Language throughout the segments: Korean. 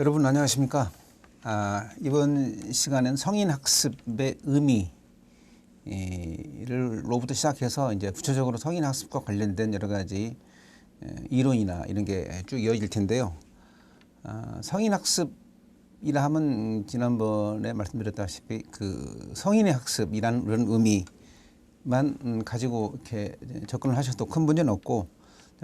여러분 안녕하십니까? 아, 이번 시간은 성인 학습의 의미를로부터 시작해서 이제 구체적으로 성인 학습과 관련된 여러 가지 에, 이론이나 이런 게 쭉 이어질 텐데요. 아, 성인 학습이라 하면 지난번에 말씀드렸다시피 그 성인의 학습이라는 의미만 음, 가지고 이렇게 접근을 하셔도 큰 문제는 없고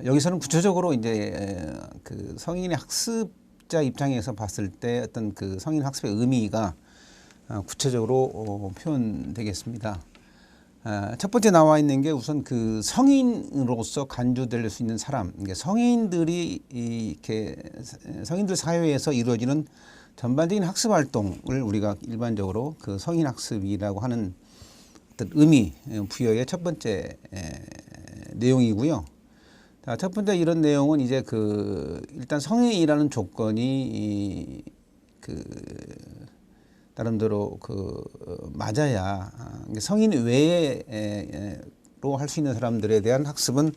여기서는 구체적으로 이제 에, 그 성인의 학습 자 입장에서 봤을 때 어떤 그 성인 학습의 의미가 어, 구체적으로 어, 표현되겠습니다. 아, 첫 번째 나와 있는 게 우선 그 성인으로서 간주될 수 있는 사람, 이게 성인들이 이- 이렇게 성인들 사회에서 이루어지는 전반적인 학습 활동을 우리가 일반적으로 그 성인 학습이라고 하는 어떤 의미 어, 부여의 첫 번째 에, 내용이고요. 자, 첫 번째 이런 내용은 이제 그 일단 성인이라는 조건이 이 그 나름대로 그 어, 맞아야 아, 이게 성인 외에로 할 수 있는 사람들에 대한 학습은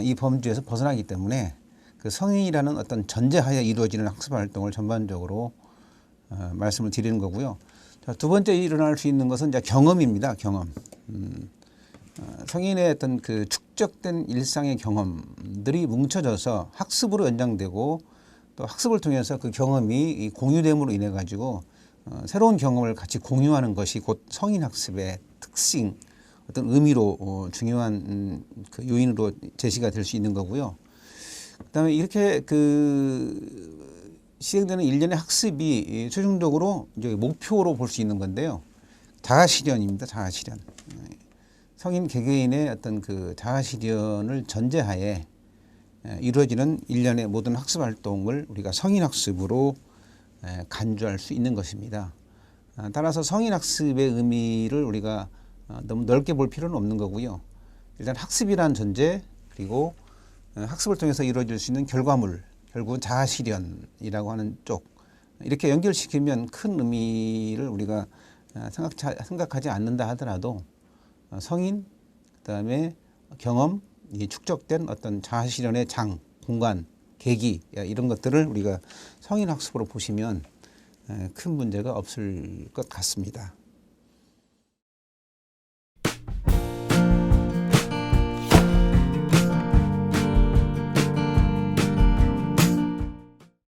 이 범주에서 벗어나기 때문에 그 성인이라는 어떤 전제하에 이루어지는 학습 활동을 전반적으로 어, 말씀을 드리는 거고요. 자, 두 번째 일어날 수 있는 것은 이제 경험입니다. 경험. 음, 어, 성인의 어떤 그 축적된 일상의 경험들이 뭉쳐져서 학습으로 연장되고 또 학습을 통해서 그 경험이 이 공유됨으로 인해 가지고 어, 새로운 경험을 같이 공유하는 것이 곧 성인 학습의 특징, 어떤 의미로 어, 중요한 음, 그 요인으로 제시가 될 수 있는 거고요. 그다음에 이렇게 그 시행되는 일련의 학습이 이 최종적으로 이제 목표로 볼 수 있는 건데요. 자아 실현입니다. 자아 실현. 성인 개개인의 어떤 그 자아 실현을 전제하에 에, 이루어지는 일련의 모든 학습 활동을 우리가 성인 학습으로 에, 간주할 수 있는 것입니다. 아, 따라서 성인 학습의 의미를 우리가 어, 너무 넓게 볼 필요는 없는 거고요. 일단 학습이라는 전제 그리고 어, 학습을 통해서 이루어질 수 있는 결과물 결국 자아 실현이라고 하는 쪽 이렇게 연결시키면 큰 의미를 우리가 어, 생각, 생각하지 않는다 하더라도 어, 성인 그 다음에 경험 이 축적된 어떤 자아 실현의 장 공간 계기 이런 것들을 우리가 성인 학습으로 보시면 에, 큰 문제가 없을 것 같습니다.